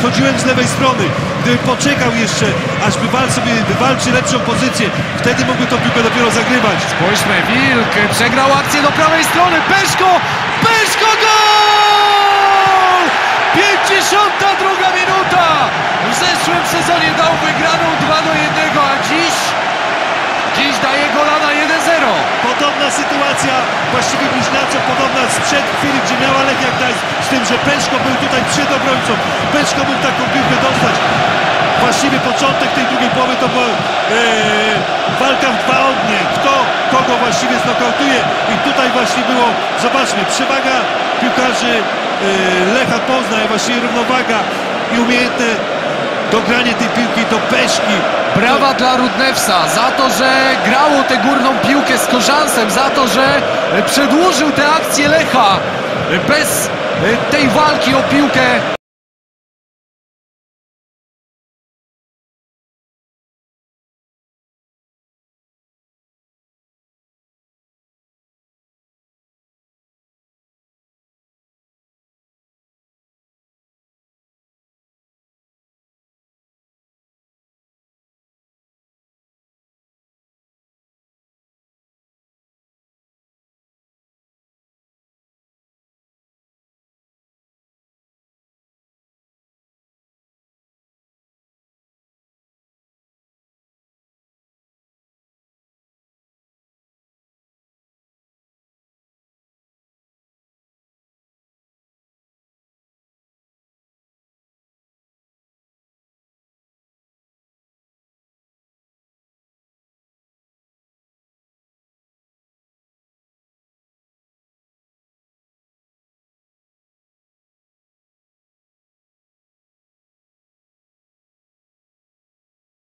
schodziłem z lewej strony. Gdyby poczekał jeszcze, aż wywal sobie wywalczy lepszą pozycję, wtedy mógłby tą piłkę dopiero zagrywać. Spójrzmy, Wilk przegrał akcję do prawej strony, Peszko, Peszko, gol! 52 minuta! W zeszłym sezonie dał wygraną tutaj przed obrońcą. Peszko mógł taką piłkę dostać. Właściwie początek tej drugiej połowy to była e, walka w dwa ognie. Kto kogo właściwie znokautuje i tutaj właśnie było, zobaczmy, przewaga piłkarzy e, Lecha Poznań, właściwie równowaga i umiejętne dogranie tej piłki do Peszki. Brawa dla Rudnewsa za to, że grało tę górną piłkę z korzansem, za to, że przedłużył tę akcję Lecha bez tej walki o piłkę.